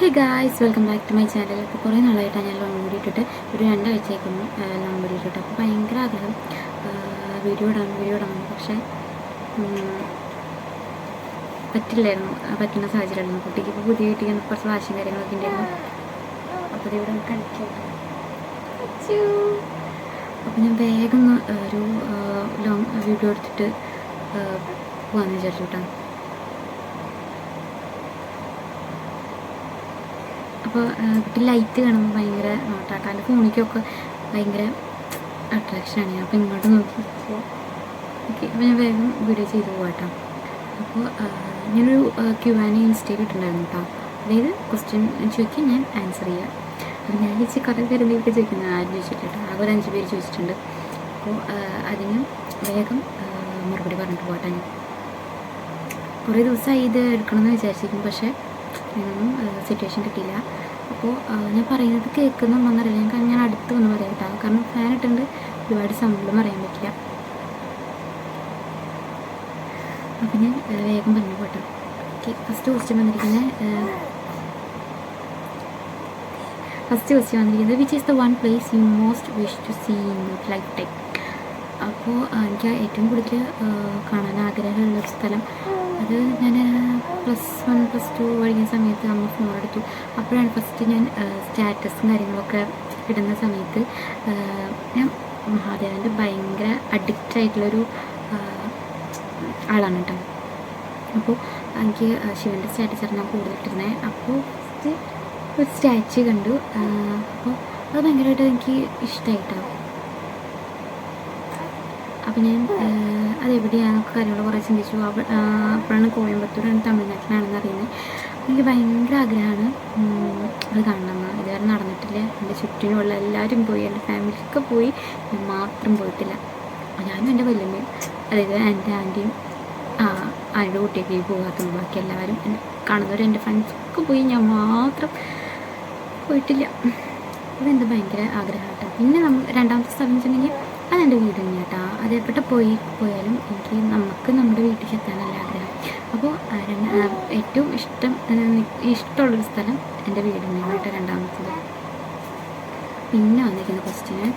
Hey guys welcome back to my channel ഇപ്പോൾ കുറേ നാളായിട്ടാണ് ഞാൻ ലോങ് കൂടിയിട്ടിട്ട് ഒരു രണ്ടാഴ്ചയായിരുന്നു ലോങ് കൂടിയിട്ടിട്ട് അപ്പോൾ ഭയങ്കര ആഗ്രഹം. വീഡിയോ ഇടാൻ വീഡിയോ ഇടാൻ പക്ഷേ പറ്റില്ലായിരുന്നു. പറ്റുന്ന സാഹചര്യമായിരുന്നു. കുട്ടിക്ക് ഇപ്പോൾ പുതിയ കുട്ടിക്ക് കുറച്ച് വാശിയും കാര്യങ്ങളൊക്കെ ഉണ്ടായിരുന്നു. അപ്പോൾ ഇവിടെ കളിക്കാം അപ്പോൾ ഞാൻ വേഗം ഒരു ലോങ് വീഡിയോ എടുത്തിട്ട് പോകാമെന്ന് വിചാരിച്ചു കേട്ടോ. അപ്പോൾ കുട്ടി ലൈറ്റ് കാണുമ്പോൾ ഭയങ്കര നോട്ടാട്ടോ എന്റെ ഫോണിക്കൊക്കെ ഭയങ്കര അട്രാക്ഷനാണ് ഞാൻ അപ്പോൾ ഇങ്ങോട്ട് നോക്കി. ഓക്കെ അപ്പോൾ ഞാൻ വേഗം വീഡിയോ ചെയ്ത് പോകട്ടോ അപ്പോൾ ഞാനൊരു ക്യു ആൻ ഇൻസ്റ്റേക്ക് ഇട്ടിട്ടുണ്ടായിരുന്നു കേട്ടോ അതായത് ക്വസ്റ്റ്യൻ ചോദിക്കാൻ ഞാൻ ആൻസർ ചെയ്യാം. അപ്പോൾ ഞാൻ ചോദിച്ച് കുറേ പേര് എന്തെങ്കിലും ചോദിക്കുന്നത് ആരും ചോദിച്ചിട്ടില്ല ആകെ ഒരു അഞ്ച് പേര് ചോദിച്ചിട്ടുണ്ട്. അപ്പോൾ അതിന് വേഗം മറുപടി പറഞ്ഞിട്ട് പോകട്ടെ ഞാൻ. കുറേ ദിവസമായി ഇത് എടുക്കണമെന്ന് വിചാരിച്ചിരിക്കും പക്ഷേ അതിനൊന്നും സിറ്റുവേഷൻ കിട്ടിയില്ല. അപ്പോൾ ഞാൻ പറയുന്നത് കേൾക്കുന്നുണ്ടോയെന്നറിയില്ല ഞാൻ ഞാൻ അടുത്ത് വന്ന് പറയാം കേട്ടോ. കാരണം ഫാൻ ഇട്ടുണ്ട് ഒരുപാട് സൗണ്ടിലും പറയാൻ പറ്റില്ല. അപ്പം ഞാൻ വേഗം പറഞ്ഞു പോട്ടെ. ഓക്കെ ഫസ്റ്റ് ക്വസ്റ്റ്യൻ വന്നിരിക്കുന്നത് ഫസ്റ്റ് ക്വസ്റ്റ്യൻ വന്നിരിക്കുന്നത് which is the one place you most wish to see in life time അപ്പോൾ എനിക്ക് ഏറ്റവും കൂടുതൽ കാണാൻ ആഗ്രഹമുള്ളൊരു സ്ഥലം. അത് ഞാൻ പ്ലസ് വൺ പ്ലസ് ടു പഠിക്കുന്ന സമയത്ത് അമ്മ ഫോൺ എടുത്തു. അപ്പോഴാണ് ഫസ്റ്റ് ഞാൻ സ്റ്റാറ്റസും കാര്യങ്ങളൊക്കെ ഇടുന്ന സമയത്ത് ഞാൻ മഹാദേവന്റെ ഭയങ്കര അഡിക്റ്റ് ആയിട്ടുള്ളൊരു ആളാണ് കേട്ടോ. അപ്പോൾ എനിക്ക് ശിവന്റെ സ്റ്റാറ്റസ് ഞാൻ കൂടുതലിട്ടിരുന്നത് അപ്പോൾ ഫസ്റ്റ് ഒരു സ്റ്റാച്ചു കണ്ടു. അപ്പോൾ അത് ഭയങ്കരമായിട്ട് എനിക്ക് ഇഷ്ടമായിട്ടാവും അപ്പം ഞാൻ അതെവിടെയാണെന്നൊക്കെ കാര്യങ്ങൾ കുറേ ചിന്തിച്ചു. അപ്പോഴാണ് കോയമ്പത്തൂരാണ് തമിഴ്നാട്ടിലാണെന്ന് അറിയുന്നത്. എനിക്ക് ഭയങ്കര ആഗ്രഹമാണ് അത് കാണണമെന്ന് ഇതുവരെ നടന്നിട്ടില്ല. എന്റെ ചുറ്റിനുമുള്ള എല്ലാവരും പോയി എന്റെ ഫാമിലിക്കൊക്കെ പോയി ഞാൻ മാത്രം പോയിട്ടില്ല. ഞാനും എന്റെ വല്യമ്മയും അതായത് എന്റെ ആന്റിയും ആരുടെ കുട്ടിയൊക്കെ പോകാത്തുള്ളൂ ബാക്കി എല്ലാവരും എന്നെ കാണുന്നവരും എന്റെ ഫ്രണ്ട്സൊക്കെ പോയി ഞാൻ മാത്രം പോയിട്ടില്ല. അതെന്ത് ഭയങ്കര ആഗ്രഹമാട്ടോ പിന്നെ നമ്മൾ രണ്ടാമത്തെ സ്ഥലം വെച്ചിട്ടുണ്ടെങ്കിൽ അതെന്റെ വീട് തന്നെ കേട്ടോ അത് എവിടെ പോയി പോയാലും എനിക്ക് നമുക്ക് നമ്മുടെ വീട്ടിൽ എത്താനല്ല ആഗ്രഹം. അപ്പോൾ ഏറ്റവും ഇഷ്ടം ഇഷ്ടമുള്ളൊരു സ്ഥലം എന്റെ വീട് തന്നെയാണ് കേട്ടോ രണ്ടാമത്തത്. പിന്നെ വന്നിരിക്കുന്ന ക്വസ്റ്റ്യന്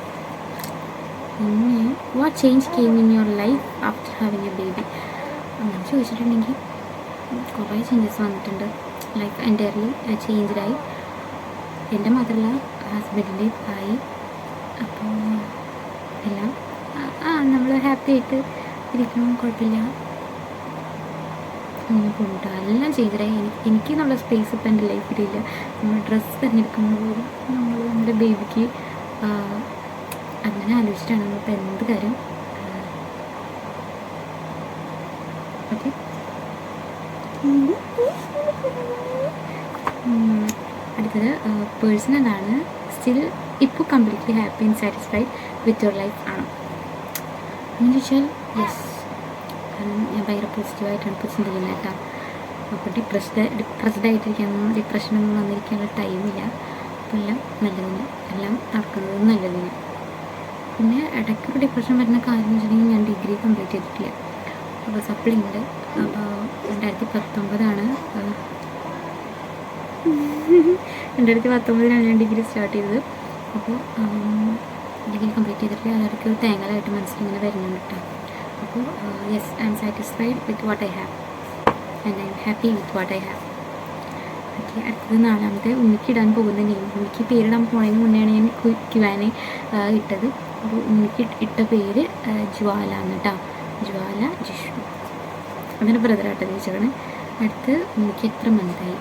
പിന്നെ what change came in your life after having a baby അങ്ങനെ ചോദിച്ചിട്ടുണ്ടെങ്കിൽ കുറേ ചേഞ്ചസ് വന്നിട്ടുണ്ട്. ലൈഫ് എന്റയർലി ചേഞ്ച്ഡായി എന്റെ മാത്രമല്ല ഹസ്ബൻഡിന്റെ ആയി. അപ്പോൾ എല്ലാം ആ- ആ നമ്മൾ ഹാപ്പി ആയിട്ട് ഇരിക്കണം കുഴപ്പമില്ല. അങ്ങനെ പോകുന്നുണ്ട് എല്ലാം ചെയ്തിട്ടായി എനിക്ക് എനിക്ക് എന്നുള്ള സ്പേസ് ഇപ്പം എന്റെ ഇല്ല. നമ്മൾ ഡ്രസ്സ് തിരഞ്ഞെടുക്കുമ്പോൾ പോലും നമ്മൾ നമ്മുടെ ബേബിക്ക് അങ്ങനെ ആലോചിച്ചിട്ടാണ് നമ്മളിപ്പോൾ എന്ത് കാര്യം. ഓക്കെ അടുത്തത് പേഴ്സണലാണ് സ്റ്റിൽ ഇപ്പോൾ completely happy and satisfied with your life ആണ്. എന്ന് ചോദിച്ചാൽ യെസ് കാരണം ഞാൻ ഭയങ്കര പോസിറ്റീവായിട്ടാണ് ഇപ്പോൾ ചിന്തിക്കുന്നത് കേട്ടോ. അപ്പോൾ ഡിപ്രസ്ഡ് ഡിപ്രസ്ഡ് ആയിട്ടിരിക്കാനൊന്നും ഡിപ്രഷനൊന്നും വന്നിരിക്കാനുള്ള ടൈമില്ല അപ്പോൾ എല്ലാം നല്ലതിന് എല്ലാം നടക്കുന്നത് നല്ലതിന്. പിന്നെ ഇടയ്ക്ക് ഡിപ്രഷൻ വരുന്ന കാര്യം എന്ന് വെച്ചിട്ടുണ്ടെങ്കിൽ ഞാൻ ഡിഗ്രി കംപ്ലീറ്റ് ചെയ്തിട്ടില്ല. അപ്പോൾ സപ്ലി ഉണ്ട്. അപ്പോൾ രണ്ടായിരത്തി പത്തൊമ്പതാണ്. രണ്ടായിരത്തി പത്തൊമ്പതിലാണ് ഞാൻ ഡിഗ്രി സ്റ്റാർട്ട് ചെയ്തത്. അപ്പോൾ ഡിഗ്രി കംപ്ലീറ്റ് ചെയ്തിട്ട് അതൊക്കെ ഒരു തേങ്ങലായിട്ട് മനസ്സിലിങ്ങനെ വരുന്നുണ്ട് കേട്ടോ. അപ്പോൾ yes I am satisfied with what I have and I am happy with what I have okay അടുത്തത് നാലാമത്തെ ഉണ്ണിക്ക് ഇടാൻ പോകുന്ന നെയിം ഉണ്ണിക്ക് പേരിടാൻ പോണതിന് മുന്നെയാണ് ഞാൻ ക്യുവാനെ ഇട്ടത്. അപ്പോൾ ഉണ്ണിക്ക് ഇട്ട പേര് ജ്വാല എന്ന് കേട്ടോ ജ്വാല ജിഷു. അങ്ങനെ ബ്രദറായിട്ട് ചോദിച്ചതാണ് അടുത്ത് ഉണ്ണിക്ക് എത്ര മന്തായി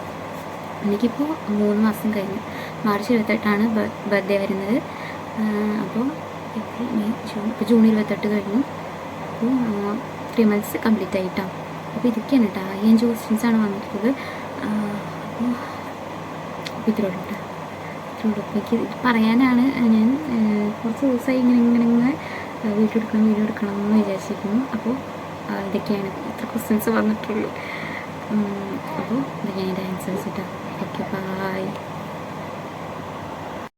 എനിക്കിപ്പോൾ മൂന്ന് മാസം കഴിഞ്ഞു. മാർച്ച് ഇരുപത്തെട്ടാണ് ബർത്ത്ഡേ വരുന്നത്. അപ്പോൾ ഏപ്രിൽ മെയ് ജൂൺ ഇപ്പോൾ ജൂൺ ഇരുപത്തെട്ട് കഴിഞ്ഞു. അപ്പോൾ ത്രീ മന്ത്സ് കംപ്ലീറ്റ് ആയിട്ടോ. അപ്പോൾ ഇതൊക്കെയാണ് കേട്ടോ. അയ്യൻ ക്വസ്റ്റ്യൻസ് ആണ് വന്നിട്ടുള്ളത്. അപ്പോൾ അപ്പോൾ ഇത്രയുള്ളൂ കേട്ടോ. ഇത്രയുള്ളൂ. എനിക്ക് പറയാനാണ് ഞാൻ കുറച്ച് ദിവസമായി ഇങ്ങനെ ഇങ്ങനെ ഇങ്ങനെ വീഡിയോ എടുക്കണം വീഡിയോ എടുക്കണം എന്ന് വിചാരിച്ചിരിക്കുന്നു. അപ്പോൾ ഇതൊക്കെയാണ് ഇത്ര ക്വസ്റ്റ്യൻസ് വന്നിട്ടുള്ളൂ. അപ്പോൾ ഇതൊക്കെയാണ് എന്റെ ആൻസേഴ്സ് കേട്ടോ. Okay bye